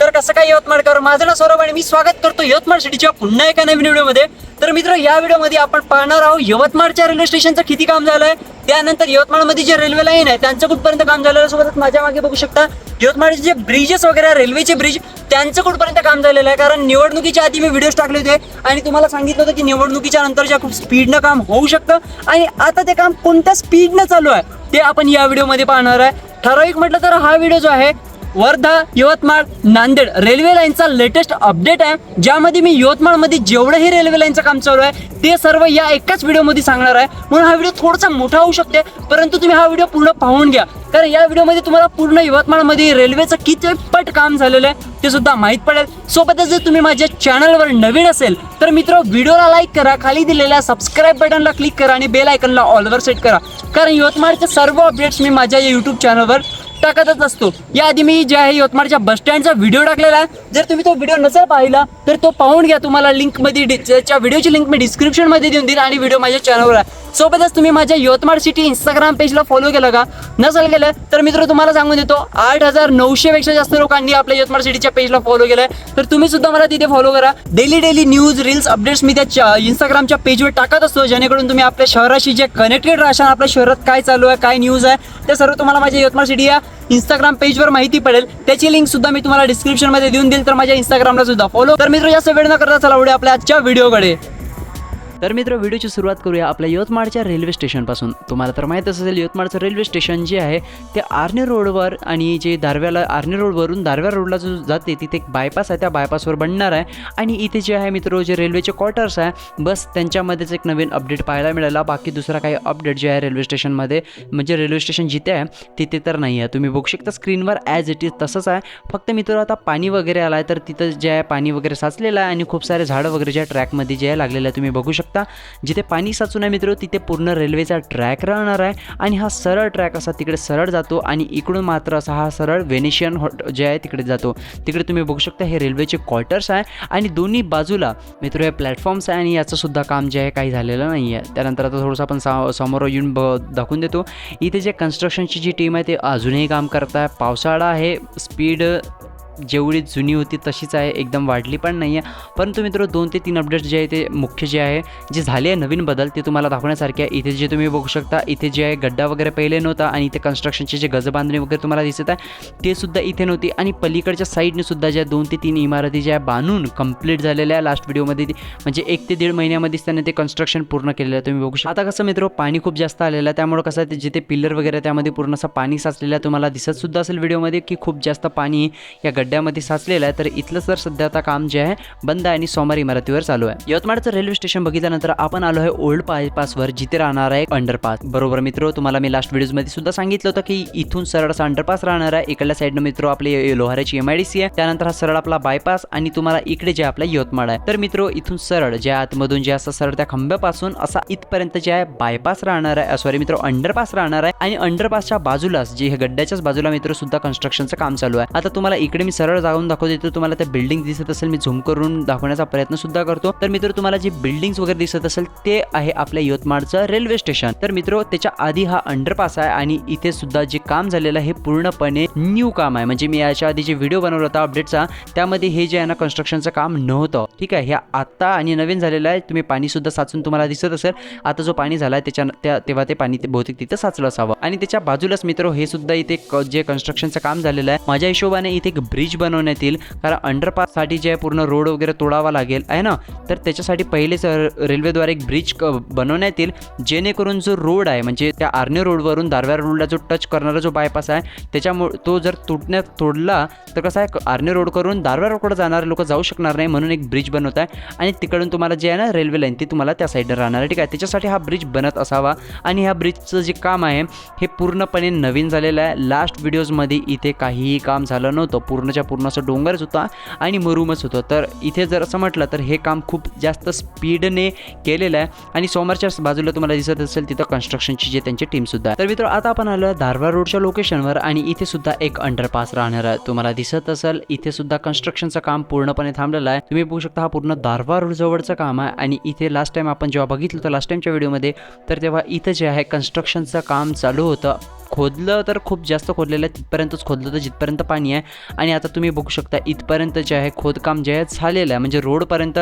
तर कसं काय यवतमाळकर? माझं नाव सौरभ आणि मी स्वागत करतो यवतमाळ सिटीच्या पुन्हा एका नवीन व्हिडिओमध्ये. तर मित्र या व्हिडिओमध्ये आपण पाहणार आहोत यवतमाळच्या रेल्वे स्टेशनचं किती काम झालंय. त्यानंतर यवतमाळमध्ये जे रेल्वे लाईन आहे त्यांचं कुठपर्यंत काम झालेलं आहे सोबतच माझ्या मागे बघू शकता. यवतमाळचे जे ब्रिजेस वगैरे रेल्वेचे ब्रिज त्यांचं कुठपर्यंत काम झालेलं आहे? कारण निवडणुकीच्या आधी मी व्हिडिओज टाकले होते आणि तुम्हाला सांगितलं होतं की निवडणुकीच्या नंतरच्या खूप स्पीडनं काम होऊ शकतं. आणि आता ते काम कोणत्या स्पीडनं चालू आहे ते आपण या व्हिडिओमध्ये पाहणार आहे. ठराविक म्हटलं तर हा व्हिडिओ जो आहे वर्धा यवतमाळ नांदेड. रेल्वे लाईनचा लेटेस्ट अपडेट आहे. ज्यामध्ये मी यवतमाळमध्ये जेवढंही रेल्वे लाईनचं काम चालू आहे ते सर्व या एकाच व्हिडिओमध्ये सांगणार आहे. म्हणून हा व्हिडिओ थोडासा मोठा होऊ शकते परंतु तुम्ही हा व्हिडिओ पूर्ण पाहून घ्या. कारण या व्हिडिओमध्ये तुम्हाला पूर्ण यवतमाळमध्ये रेल्वेचं किती पट काम झालेलं आहे ते सुद्धा माहीत पडेल. सोबतच जर तुम्ही माझ्या चॅनलवर नवीन असेल तर मित्र व्हिडिओला लाईक करा खाली दिलेल्या सबस्क्राईब बटनला क्लिक करा आणि बेल आयकनला ऑलवर सेट करा. कारण यवतमाळचे सर्व अपडेट्स मी माझ्या यूट्यूब चॅनलवर टाकतच असतो. याआधी मी जे आहे यवतमाळच्या बस स्टँडचा व्हिडिओ टाकलेला आहे. जर तुम्ही तो व्हिडिओ नसेल पाहिला तर तो पाहून घ्या. तुम्हाला लिंकमध्ये डि- व्हिडिओची लिंक मी डिस्क्रिप्शनमध्ये देऊन देईन आणि व्हिडिओ माझ्या चॅनलवर आहे. सोबतच तुम्ही माझ्या यवतमाळ सिटी इंस्टाग्राम पेजला फॉलो केलं का? नसेल केलं तर मित्र तुम्हाला सांगून देतो आठ हजार नऊशे पेक्षा जास्त लोकांनी आपल्या यवतमाळ सिटीच्या पेजला फॉलो केलंय. तर तुम्ही सुद्धा मला तिथे फॉलो करा. Daily daily news reels updates मी त्या इंस्टाग्रामच्या पेजवर टाकत असतो जेणेकरून तुम्ही आपल्या शहराशी जे कनेक्टेड राहशाल आपल्या शहरात काय चालू आहे काय न्यूज आहे ते सर्व तुम्हाला माझ्या यवतमाळ सिटी या इंस्टाग्राम पेजवर माहिती पडेल. त्याची लिंक सुद्धा मी तुम्हाला डिस्क्रिप्शनमध्ये देऊन देईल तर माझ्या इंस्टाग्रामला सुद्धा फॉलो तर मित्र जास्त वेळ न करता चला उद्या आपल्या आजच्या व्हिडिओकडे तर मित्र व्हिडिओची सुरुवात करूया आपल्या यवतमाळच्या रेल्वे स्टेशनपासून. तुम्हाला तर माहीत असेल यवतमाळचं रेल्वे स्टेशन जे आहे ते आर्नी रोडवर आणि जे दारव्याला आर्नी रोडवरून दारव्या रोडला जो जाते तिथे एक बायपास आहे त्या बायपासवर बनणार आहे. आणि इथे जे आहे मित्र जे रेल्वेचे क्वार्टर्स आहे बस त्यांच्यामध्येच एक नवीन अपडेट पाहायला मिळाला. बाकी दुसरा काही अपडेट जे आहे रेल्वे स्टेशनमध्ये म्हणजे रेल्वे स्टेशन जिथे आहे तिथे तर नाही आहे. तुम्ही बघू शकता स्क्रीनवर ॲज इट इज तसंच आहे. फक्त मित्र आता पाणी वगैरे आलं आहे तर तिथं जे आहे पाणी वगैरे साचलेलं आहे आणि खूप सारे झाडं वगैरे ज्या ट्रॅकमध्ये जे आहे लागलेलं आहे तुम्ही बघू शकता. जिथे पाणी साचून आहे मित्र तिथे पूर्ण रेल्वेचा ट्रॅक राहणार आहे. आणि हा सरळ ट्रॅक असा तिकडे सरळ जातो आणि इकडून मात्र असा हा सरळ व्हेनेशियन हॉट जे आहे तिकडे जातो. तिकडे तुम्ही बघू शकता हे रेल्वेचे क्वार्टर्स आहे आणि दोन्ही बाजूला मित्र हे प्लॅटफॉर्म्स आहे आणि याचं सुद्धा काम जे आहे काही झालेलं नाही आहे त्यानंतर आता थोडंसं आपण सा समोर येऊन ब दाखवून देतो. इथे जे कन्स्ट्रक्शनची जी टीम आहे ते अजूनही काम करत आहे पावसाळा आहे स्पीड जेवढी जुनी होती तशीच आहे एकदम वाढली पण नाही आहे परंतु मित्र दोन ते तीन अपडेट्स जे आहे ते मुख्य जे आहे जे झाले आहे नवीन बदल ते तुम्हाला दाखवण्यासारखे आहे. इथे जे तुम्ही बघू शकता इथे जे आहे गड्डा वगैरे पहिले नव्हता आणि इथे कन्स्ट्रक्शनचे जे गजबांधणी वगैरे तुम्हाला दिसत आहे ते सुद्धा इथे नव्हती. आणि पलीकडच्या साईडने सुद्धा ज्या दोन ते तीन इमारती ज्या बांधून कंप्लीट झालेल्या आहे लास्ट व्हिडिओमध्ये ती म्हणजे एक ते दीड महिन्यामध्येच त्यांनी ते कन्स्ट्रक्शन पूर्ण केलेलं आहे तुम्ही बघू शकता. आता कसं मित्र पाणी खूप जास्त आलेलं आहे त्यामुळे कसं आहे ते जिथे पिल्लर वगैरे त्यामध्ये पूर्ण असं पाणी साचलेलं आहे तुम्हाला दिसत सुद्धा असेल व्हिडिओमध्ये की खूप जास्त पाणी या खड्ड्यामध्ये साचलेलं आहे तर इथलं तर सध्या आता काम जे आहे बंद आहे आणि सोमवार इमारतीवर चालू आहे. यवतमाळचं रेल्वे स्टेशन बघितल्यानंतर आपण आलो आहे ओल्ड बायपासवर जिथे राहणार आहे अंडरपास बरोबर मित्र तुम्हाला मी लास्ट व्हिडिओमध्ये सुद्धा सांगितलं होतं की इथून सरळ असा अंडरपास राहणार आहे. इकडल्या साईडनं मित्र आपले लोहाराची एम आय डी सी आहे. त्यानंतर हा सरळ आपला बायपास आणि तुम्हाला इकडे जे आपला यवतमाळ आहे. तर मित्र इथून सरळ ज्या आतमधून जे असं सरळ त्या खंब्यापासून असा इथपर्यंत जे आहे बायपास राहणार आहे. सॉरी मित्र अंडरपास राहणार आहे. आणि अंडरपासच्या बाजूलाच जे हे गड्ड्याच्याच बाजूला मित्र सुद्धा कन्स्ट्रक्शनचं काम चालू आहे. आता तुम्हाला इकडे मी सरळ जाऊन दाखवतो तर तुम्हाला त्या बिल्डिंग दिसत असेल. मी झूम करून दाखवण्याचा प्रयत्न सुद्धा करतो. तर मित्र तुम्हाला जे बिल्डिंग्स वगैरे दिसत असेल ते आहे आपल्या यवतमाळचं रेल्वे स्टेशन तर मित्र त्याच्या आधी हा अंडरपास आहे आणि इथे सुद्धा जे काम झालेलं आहे हे पूर्णपणे न्यू काम आहे. म्हणजे मी याच्या आधी जे व्हिडिओ बनवला होता अपडेटचा त्यामध्ये हे जे आहे ना कन्स्ट्रक्शनचं काम नव्हतं. ठीक आहे हे आता आणि नवीन झालेलं आहे. तुम्ही पाणी सुद्धा साचून तुम्हाला दिसत असेल. आता जो पाणी झाला आहे त्याच्या त्या तेव्हा ते पाणी ते बहुतेक तिथं साचलं असावं. आणि त्याच्या बाजूलाच मित्र हे सुद्धा इथे क- जे कन्स्ट्रक्शनचं काम झालेलं आहे माझ्या हिशोबाने इथे एक ब्रिज बनवण्यात येईल कारण अंडरपाससाठी जे आहे पूर्ण रोड वगैरे तोडावा लागेल आहे ना? तर त्याच्यासाठी पहिलेच रेल्वेद्वारे एक ब्रिज क- बनवण्यात येईल जेणेकरून जो रोड आहे म्हणजे त्या आर्ने रोडवरून दारव्या रोडला जो टच करणारा जो बायपास आहे त्याच्यामुळे तो जर तुटण्यात तोडला तर कसं आहे आर्ने रोड करून दारव्या रोडकडे जाणारे लोक जाऊ शकणार नाही म्हणून एक ब्रिज बनवत आहे. आणि तिकडून तुम्हाला जे आहे ना रेल्वे लाईन ती तुम्हाला त्या साईडनं राहणार आहे. ठीक आहे? त्याच्यासाठी हा ब्रिज बनत असावा. आणि ह्या ब्रिजचं जे काम आहे हे पूर्णपणे नवीन झालेलं आहे. लास्ट व्हिडिओजमध्ये इथे काहीही काम झालं नव्हतं. पूर्ण पूर्णच्या पूर्ण असं डोंगरच होता आणि मरूमच होतं. तर इथे जर असं म्हटलं तर हे काम खूप जास्त स्पीडने केलेलं आहे आणि सोमवारच्या बाजूला तुम्हाला दिसत असेल तिथं कन्स्ट्रक्शनची जे त्यांची टीमसुद्धा आहे. तर मित्र आता आपण आलं धारवाड रोडच्या लोकेशनवर आणि इथे सुद्धा एक अंडरपास राहणार आहे. तुम्हाला दिसत असेल इथे सुद्धा कन्स्ट्रक्शनचं काम पूर्णपणे थांबलेलं आहे. तुम्ही बघू शकता हा पूर्ण दारवा रोड जवळचं काम आहे आणि इथे लास्ट टाइम आपण जेव्हा बघितलं होतं लास्ट टाइमच्या व्हिडिओमध्ये तर तेव्हा इथं जे आहे कन्स्ट्रक्शनचं काम चालू होतं. खोदलं तर खूप जास्त खोदलेलं आहे तिथपर्यंतच खोदलं तर जिथपर्यंत पाणी आहे. आणि आता तुम्ही बघू शकता इथपर्यंत जे आहे खोदकाम जे आहे झालेलं आहे. म्हणजे रोडपर्यंत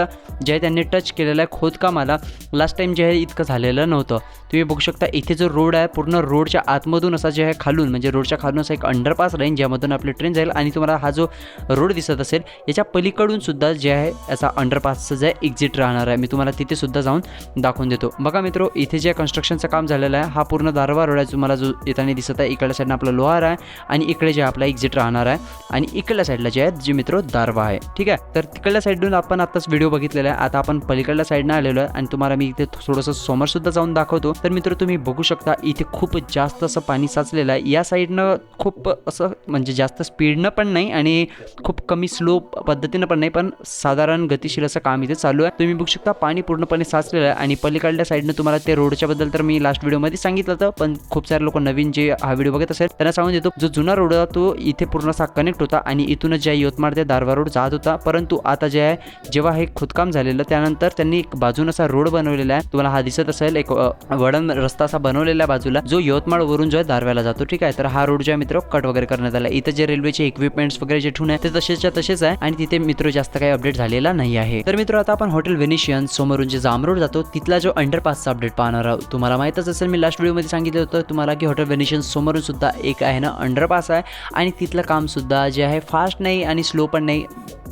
जे आहे त्यांनी टच केलेलं आहे खोदकामाला. लास्ट टाईम जे आहे इतकं झालेलं नव्हतं. तुम्ही बघू शकता इथे जो रोड आहे पूर्ण रोडच्या आतमधून असा जे आहे खालून म्हणजे रोडच्या खालून असा एक अंडरपास राहील ज्यामधून आपली ट्रेन जाईल आणि तुम्हाला हा जो रोड दिसत असेल याच्या पलीकडून सुद्धा जे आहे याचा अंडरपासचं जे आहे एक्झिट राहणार आहे. मी तुम्हाला तिथे सुद्धा जाऊन दाखवून देतो. बघा मित्रो इथे जे कन्स्ट्रक्शनचं काम झालेलं आहे हा पूर्ण दारवा रोड आहे. तुम्हाला जो येताना दिसत आहे. इकडल्या साईडनं आपला लोहार आहे आणि इकडे जे आपला एक्झिट राहणार आहे. आणि इकडल्या साईडला जे आहे जे मित्र दारवा आहे. ठीक आहे? तर तिकडल्या साईडून आपण आताच व्हिडिओ बघितलेला आहे. आता आपण पलीकडल्या साईडनं आलेलो आहे आणि तुम्हाला मी इथे थोडंसं समोरसुद्धा जाऊन दाखवतो. तर मित्र तुम्ही बघू शकता इथे खूप जास्त असं पाणी साचलेलं आहे. या साईडनं खूप असं म्हणजे जास्त स्पीडनं पण नाही आणि खूप कमी स्लो पद्धतीनं पण नाही पण साधारण गतिशील असं काम इथे चालू आहे. तुम्ही बघू शकता पाणी पूर्णपणे साचलेलं आहे आणि पलीकडल्या साईडनं तुम्हाला ते रोडच्या बद्दल तर मी लास्ट व्हिडिओमध्ये सांगितलं होतं पण खूप सारे लोक नवीन जे हा व्हिडिओ बघत असेल त्यांना सांगून देतो जो जुना रोड होता तो इथे पूर्ण असा कनेक्ट होता आणि इथूनच जे आहे यवतमाळ ते दारवा रोड जात होता. परंतु आता जे आहे जेव्हा हे खोदकाम झालेलं त्यानंतर त्यांनी एक बाजून असा रोड बनवलेला आहे. तुम्हाला हा दिसत असेल एक वडण रस्ता असा बनवलेला आहे बाजूला जो यवतमाळ वरून जो आहे दारव्याला जातो. ठीक आहे? तर हा रोड जो आहे मित्र कट वगैरे करण्यात आला. इथे जे रेल्वेचे इक्विपमेंट्स वगैरे जे ठेवून आहे ते तसेच्या तसेच आहे आणि तिथे मित्र जास्त काही अपडेट झालेला नाही आहे. तर मित्र आता आपण हॉटेल व्हेनिशियन समोरून जे जाम रोड जातो तिथला जो अंडरपासचा अपडेट पाहणार आहोत. तुम्हाला माहितच असेल मी लास्ट व्हिडिओमध्ये सांगितलं होतं तुम्हाला की हॉटेल व्हेनिशियन समोरून सुद्धा एक आहे ना अंडरपास आहे. आणि तिथलं कामसुद्धा जे आहे फास्ट नाही आणि स्लो पण नाही.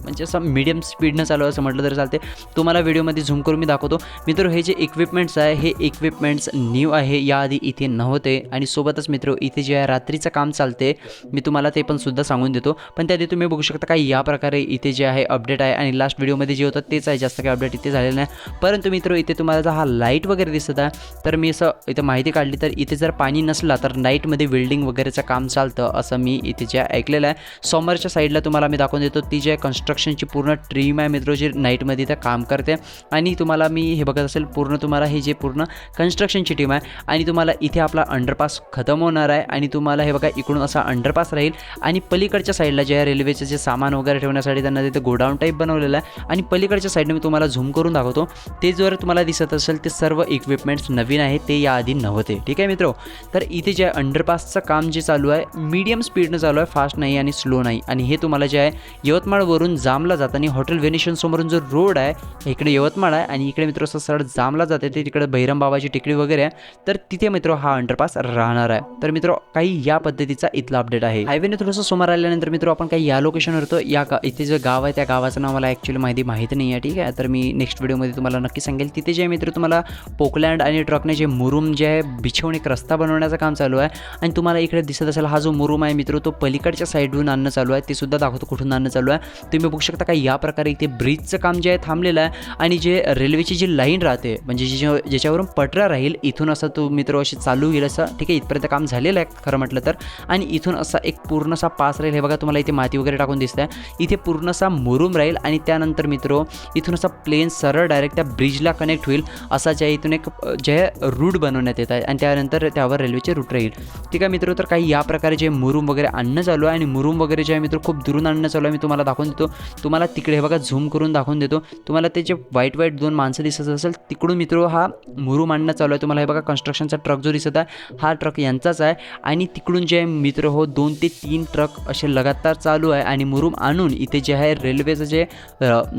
म्हणजे असं मीडियम स्पीडनं चालू असं म्हटलं तरी चालते तुम्हाला व्हिडिओमध्ये झूम करून मी दाखवतो. मित्र हे जे इक्विपमेंट्स आहे हे इक्विपमेंट्स न्यू आहे याआधी इथे नव्हते. आणि सोबतच मित्र इथे जे आहे रात्रीचं काम चालते मी तुम्हाला ते पण सुद्धा सांगून देतो. पण त्याआधी तुम्ही बघू शकता काय या प्रकारे इथे जे आहे अपडेट आहे. आणि लास्ट व्हिडिओमध्ये जे होतं तेच आहे. जास्त काही अपडेट इथे झालेलं नाही. परंतु मित्र इथे तुम्हाला जर हा लाइट वगैरे दिसत आहे तर मी असं इथं माहिती काढली तर इथे जर पाणी नसला तर नाईटमध्ये वेल्डिंग वगैरेचं काम चालतं असं मी इथे जे ऐकलेलं आहे. समोरच्या साईडला तुम्हाला मी दाखवून देतो. ती जे आहे कन्स्ट्रक्शनची पूर्ण ट्रीम आहे मित्र जे नाईटमध्ये इथं काम करते. आणि तुम्हाला मी हे बघत असेल पूर्ण तुम्हाला हे जे पूर्ण कन्स्ट्रक्शनची टीम आहे आणि तुम्हाला इथे आपला अंडरपास खतम होणार आहे. आणि तुम्हाला हे बघा इकडून असा अंडरपास राहील. आणि पलीकडच्या साईडला जे आहे रेल्वेचं जे सामान वगैरे ठेवण्यासाठी त्यांना तिथे गोडाऊन टाईप बनवलेलं आहे. आणि पलीकडच्या साईडनं मी तुम्हाला झूम करून दाखवतो. ते जर तुम्हाला दिसत असेल ते सर्व इक्विपमेंट्स नवीन आहे ते याआधी नव्हते. ठीक आहे मित्र? तर इथे जे आहे अंडरपासचं काम जे चालू आहे मीडियम स्पीडनं चालू आहे फास्ट नाही आणि स्लो नाही. आणि हे तुम्हाला जे आहे यवतमाळवरून जामला जाताना हॉटेल व्हेनिशन समोरून जो रोड आहे इकडे यवतमाळ आहे आणि इकडे मित्र असं सरळ जामला जाते ते तिकडे बहिरम बाबाची टेकडी वगैरे आहे. तर तिथे मित्र हा अंडरपास राहणार आहे. तर मित्र काही या पद्धतीचा इथला अपडेट आहे. हायवेने थोडंसं समोर आल्यानंतर मित्र आपण काही या लोकेशनवर होतो या गा इथे जे गाव आहे त्या गावाचं नाव मला ॲक्च्युली माहिती माहीत नाही आहे ठीक आहे? तर मी नेक्स्ट व्हिडिओमध्ये तुम्हाला नक्की सांगेल. तिथे जे मित्र तुम्हाला पोकलँड आणि ट्रकने जे मुरुम जे आहे बिछवून एक रस्ता बनवण्याचं काम चालू आहे. आणि तुम्हाला इकडे दिसत असेल हा जो मुरुम आहे मित्र तो पलीकडच्या साईडहून आणणं चालू आहे. ते सुद्धा दाखवतो कुठून आणणं चालू आहे. तुम्ही बघू शकता का या प्रकारे इथे ब्रिजचं काम जे आहे थांबलेलं आहे. आणि जे रेल्वेची जी लाईन राहते म्हणजे जी ज्याच्यावरून पटरा राहील इथून असं तो मित्र अशी चालू होईल असं ठीक आहे इथपर्यंत काम झालेलं आहे खरं म्हटलं तर. आणि इथून असा एक पूर्णसा पास राहील हे बघा तुम्हाला इथे माती वगैरे टाकून दिसत आहे इथे पूर्णसा मुरूम राहील आणि त्यानंतर मित्र इथून असा प्लेन सरळ डायरेक्ट त्या ब्रिजला कनेक्ट होईल. असा ज्या इथून एक जे रूट बनवण्यात येत आहे. आणि त्यानंतर त्यावर रेल्वेचे रूट राहील. ठीक आहे मित्र तर काही या प्रकारे जे मुरुम वगैरे आणणं चालू आहे आणि मुरुम वगैरे जे आहे मित्र खूप दुरून आणणं चालू आहे मी तुम्हाला दाखवून देतो. तुम्हाला तिकडे हे बघा झूम करून दाखवून देतो. तुम्हाला ते जे वाईट वाईट दोन माणसं दिसत असेल तिकडून मित्र हा मुरुम आणणं चालू आहे. तुम्हाला हे बघा कन्स्ट्रक्शनचा ट्रक जो दिसत आहे हा ट्रक यांचाच आहे. आणि तिकडून जे मित्र हो दोन ते तीन ट्रक असे लगातार चालू आहे. आणि मुरूम आणून इथे जे आहे रेल्वेचं जे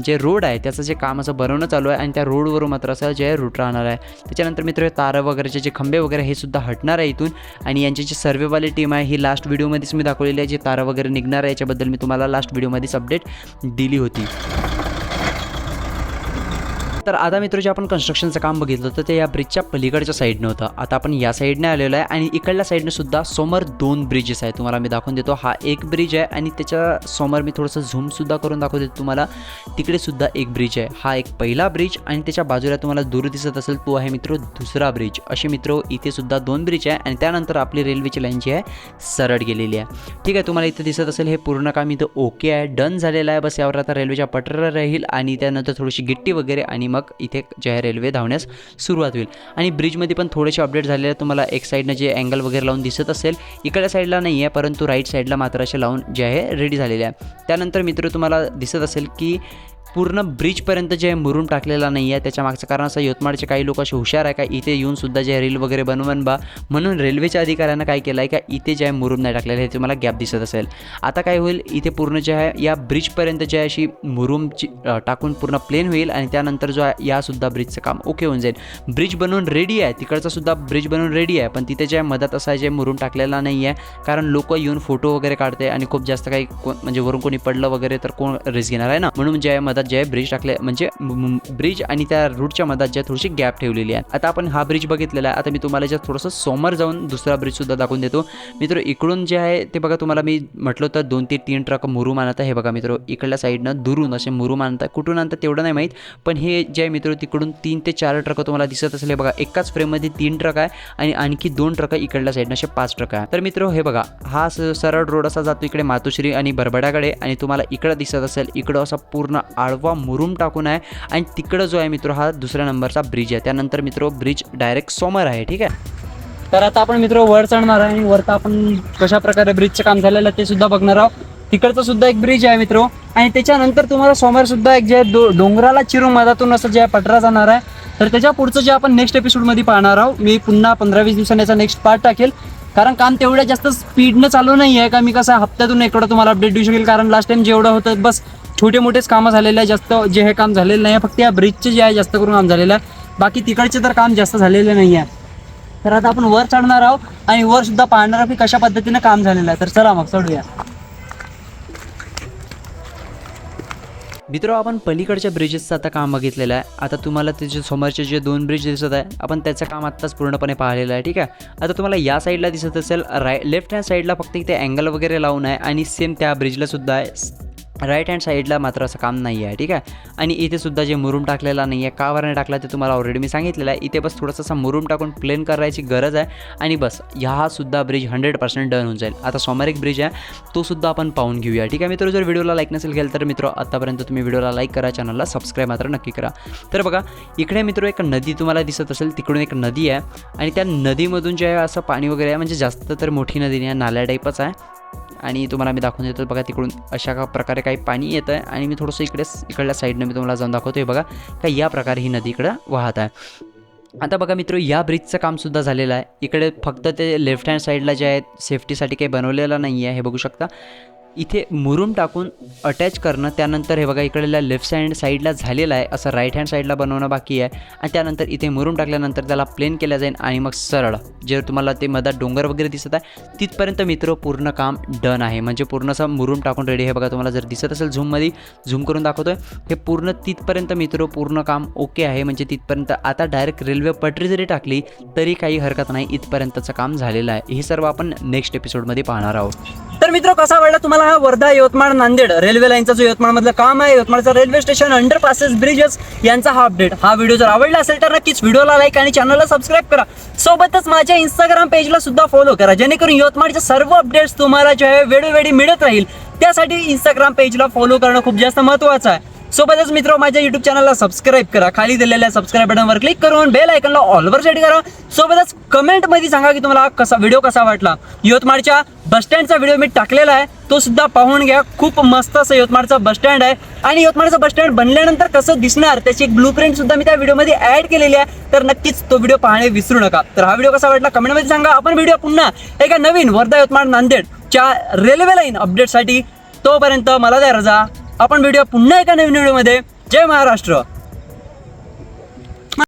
जे रोड आहे त्याचं जे काम असं बनवणं चालू आहे. आणि त्या रोडवरून मात्र असं जे आहे रूट राहणार आहे. त्याच्यानंतर मित्र हे तारं वगैरेचे जे खंबे वगैरे हे सुद्धा हटणार आहे इथून. आणि यांची जी सर्वेवाली टीम आहे ही लास्ट व्हिडिओमध्येच मी दाखवलेली आहे. जे तारं वगैरे निघणार आहे याच्याबद्दल मी तुम्हाला लास्ट व्हिडिओमध्येच अपडेट दिली होती. तर आता मित्र जे आपण कन्स्ट्रक्शनचं काम बघितलं तर ते या ब्रिजच्या पलीकडच्या साईडनं होतं. आता आपण या साईडने आलेलो आहे आणि इकडल्या साईडने सुद्धा समोर दोन ब्रिजेस आहेत. तुम्हाला मी दाखवून देतो. हा एक ब्रिज आहे आणि त्याच्यासमोर मी थोडंसं झूमसुद्धा करून दाखवतो तुम्हाला. तिकडे सुद्धा एक ब्रिज आहे. हा एक पहिला ब्रिज आणि त्याच्या बाजूला तुम्हाला दूर दिसत असेल तो आहे मित्र दुसरा ब्रिज असे मित्र इथे सुद्धा दोन ब्रिज आहे आणि त्यानंतर आपली रेल्वेची लाईन जी आहे सरळ गेलेली आहे. ठीक आहे तुम्हाला इथे दिसत असेल हे पूर्ण काम इथं ओके आहे. डन झालेलं आहे. बस यावर आता रेल्वेच्या पटरा राहील आणि त्यानंतर थोडीशी गिट्टी वगैरे आणि मग इथे जे आहे रेल्वे धावण्यास सुरुवात होईल. आणि ब्रिजमध्ये पण थोडेसे अपडेट झालेले तुम्हाला एक साईडनं जे अँगल वगैरे लावून दिसत असेल इकडल्या साईडला नाही आहे परंतु राईट साईडला मात्र असे लावून जे आहे रेडी झालेले आहे. त्यानंतर मित्र तुम्हाला दिसत असेल की पूर्ण ब्रिजपर्यंत जे मुरून टाकलेला नाही आहे त्याच्या मागचं कारण असं यवतमाळचे काही लोक असे हुशार आहे का इथे येऊन सुद्धा जे आहे रील वगैरे बनवून बा म्हणून रेल्वेच्या अधिकाऱ्यांना काय केलं आहे का इथे जे आहे मुरूम नाही टाकलेलं हे तुम्हाला गॅप दिसत असेल. आता काय होईल इथे पूर्ण जे आहे या ब्रिजपर्यंत जे आहे अशी मुरूमची टाकून पूर्ण प्लेन होईल आणि त्यानंतर जो आहे यासुद्धा ब्रिजचं काम ओके होऊन जाईल. ब्रिज बनवून रेडी आहे तिकडचा सुद्धा ब्रिज बनवून रेडी आहे पण तिथे जे आहे मदत असा जे मुरून टाकलेला नाही आहे कारण लोक येऊन फोटो वगैरे काढते आणि खूप जास्त काही म्हणजे वरून कोणी पडलं वगैरे तर कोण रिस्क घेणार आहे ना? म्हणून जे आहे मधात जे आहे ब्रिज टाकले म्हणजे ब्रिज आणि त्या रूटच्या मधात जे थोडीशी गॅप ठेवलेली आहे. आता आपण हा ब्रिज बघितलेला आहे. आता मी तुम्हाला ज्या थोडंसं समोर जाऊन दुसरा ब्रिज सुद्धा दाखवून देतो. मित्र इकडून जे आहे ते बघा तुम्हाला मी म्हटलं तर दोन ते तीन ट्रक मुरुम आणत आहे. हे बघा मित्र इकडल्या साईडनं दुरून असे मुरुम आणतात कुठून आणतात तेवढं नाही माहीत पण हे जे आहे मित्र तिकडून तीन ते चार ट्रक तुम्हाला दिसत असेल. हे बघा एकाच फ्रेममध्ये तीन ट्रक आहे आणि आणखी दोन ट्रक इकडल्या साईडनं असे पाच ट्रक आहे. तर मित्र हे बघा हा स- सरळ रोड असा जातो इकडे मातोश्री आणि बरबड्याकडे आणि तुम्हाला इकडं दिसत असेल. इकडं असा पूर्ण आळ आडवा मुरुम टाकून आहे. आणि तिकडं जो आहे मित्र हा दुसऱ्या नंबरचा ब्रिज आहे. त्यानंतर मित्र ब्रिज डायरेक्ट समोर आहे ठीक आहे? तर आता आपण मित्र वर चढणार आहे. आणि वरता आपण कशा प्रकारे ब्रिजचं काम झालेलं आहे ते सुद्धा बघणार आहोत. तिकडचं सुद्धा एक ब्रिज आहे मित्र. आणि त्याच्यानंतर तुम्हाला समोर सुद्धा एक जे डो डोंगराला चिरून मधातून असं जे पटरा जाणार आहे. तर त्याच्या पुढचं जे आपण नेक्स्ट एपिसोडमध्ये पाहणार आहोत. मी पुन्हा पंधरा वीस दिवसांनी याचा नेक्स्ट पार्ट टाकेल. कारण काम तेवढ्या जास्त स्पीडनं चालू नाही आहे का मी कसं हप्त्यातून एकडं तुम्हाला अपडेट देऊ शकेल? कारण लास्ट टाइम जेवढं होतं बस छोटे मोठेच कामं झालेले आहे जास्त जे हे काम झालेलं नाही आहे फक्त या ब्रिजचे जे आहे जास्त करून काम झालेलं आहे. बाकी तिकडचे तर काम जास्त झालेलं नाही आहे. तर आता आपण वर चढणार आहोत आणि वर सुद्धा पाहणार आहोत की कशा पद्धतीने काम झालेलं आहे. तर चला मग चढूया. मित्र आपण पलीकडच्या ब्रिजेसचं आता काम बघितलेलं आहे. आता तुम्हाला त्याचे समोरचे जे दोन ब्रिज दिसत आहे आपण त्याचं काम आत्ताच पूर्णपणे पाहिलेलं आहे ठीक आहे? आता तुम्हाला या साईडला दिसत असेल राय लेफ्ट हँड साईडला फक्त इथे अँगल वगैरे लावून आहे आणि सेम त्या ब्रिजला सुद्धा आहे. राईट हँड साईडला मात्र असं काम नाही आहे ठीक आहे? आणि इथे सुद्धा जे मुरूम टाकलेला नाही आहे का बरं टाकला ते तुम्हाला ऑलरेडी मी सांगितलेलं आहे. इथे बस थोडंसं असं मुरूम टाकून प्लेन करायची गरज आहे. आणि बस हा सुद्धा ब्रिज हंड्रेड पर्सेंट डन होऊन जाईल. आता समोर एक ब्रिज आहे तो सुद्धा आपण पाहून घेऊया ठीक आहे? मित्र जर व्हिडिओला लाईक नसेल केलं तर मित्र आतापर्यंत तुम्ही व्हिडिओला लाईक करा चॅनलला सबस्क्राईब मात्र नक्की करा. तर बघा इकडे मित्र एक नदी तुम्हाला दिसत असेल तिकडून एक नदी आहे. आणि त्या नदीमधून जे आहे असं पाणी वगैरे आहे म्हणजे जास्त तर मोठी नदी नाही आहे नाल्या टाईपच आहे. आणि तुम्हाला मी दाखवून देतो. बघा तिकडून अशा का प्रकारे काही पाणी येतं आहे आणि मी थोडंसं इकडे इकडल्या साईडनं मी तुम्हाला जाऊन दाखवतो आहे बघा का या प्रकारे ही नदी इकडं वाहत आहे. आता बघा मित्र या ब्रिजचं कामसुद्धा झालेलं आहे. इकडे फक्त ते लेफ्ट हँड साईडला जे आहे सेफ्टीसाठी काही बनवलेलं नाही आहे हे बघू शकता. इथे मुरूम टाकून अटॅच करणं त्यानंतर हे बघा इकडल्या लेफ्ट हँड साईडला झालेलं आहे. असं राईट हँड साईडला बनवणं बाकी आहे. आणि त्यानंतर इथे मुरूम टाकल्यानंतर त्याला प्लेन केलं जाईल आणि मग सरळ. जे तुम्हाला ते मधात डोंगर वगैरे दिसत आहे तिथपर्यंत मित्र पूर्ण काम डन आहे. म्हणजे पूर्ण असं मुरूम टाकून रेडी हे बघा तुम्हाला जर दिसत असेल झूममध्ये झूम करून दाखवतोय. हे पूर्ण तिथपर्यंत मित्र पूर्ण काम ओके आहे. म्हणजे तिथपर्यंत आता डायरेक्ट रेल्वे पटरी जरी टाकली तरी काही हरकत नाही. इथपर्यंतचं काम झालेलं आहे. हे सर्व आपण नेक्स्ट एपिसोडमध्ये पाहणार आहोत. तर मित्र कसा वाटला तुम्हाला हा वर्धा यवतमाळ नांदेड रेल्वे लाईनचा जो यवतमाळ मधलं काम आहे यवतमाळचं railway station under passes bridges यांचा हा अपडेट हा व्हिडिओ जर आवडला असेल तर नक्कीच व्हिडिओला लाईक आणि चॅनलला सबस्क्राईब करा. सोबतच माझ्या इंस्टाग्राम पेजला सुद्धा फॉलो करा. जेणेकरून यवतमाळचे सर्व अपडेट्स तुम्हाला जे आहे वेळोवेळी मिळत राहील त्यासाठी इंस्टाग्राम पेजला फॉलो करणं खूप जास्त महत्त्वाचं आहे. सोबतच मित्र माझ्या युट्यूब चॅनलला सबस्क्राईब करा. खाली दिलेल्या सबस्क्राईब बटनवर क्लिक करून बेल आयकनला ऑलवर सेट करा. सोबतच कमेंटमध्ये सांगा की तुम्हाला कसा व्हिडिओ कसा वाटला. यवतमाळच्या बस स्टँडचा व्हिडिओ मी टाकलेला आहे. तो सुद्धा पाहून घ्या. खूप मस्त असं यवतमाळचा बस स्टँड आहे. आणि यवतमाळचा बस स्टँड बनल्यानंतर कसं दिसणार त्याची एक ब्लू प्रिंट सुद्धा मी त्या व्हिडिओमध्ये ऍड केलेली आहे. तर नक्कीच तो व्हिडिओ पाहणे विसरू नका. तर हा व्हिडिओ कसा वाटला कमेंटमध्ये सांगा. आपण व्हिडिओ पुन्हा एका नवीन वर्धा यवतमाळ नांदेडच्या रेल्वे लाईन अपडेटसाठी तोपर्यंत मला द्या रजा. आपण व्हिडिओ पुन्हा एका नवीन व्हिडिओमध्ये. जय महाराष्ट्र.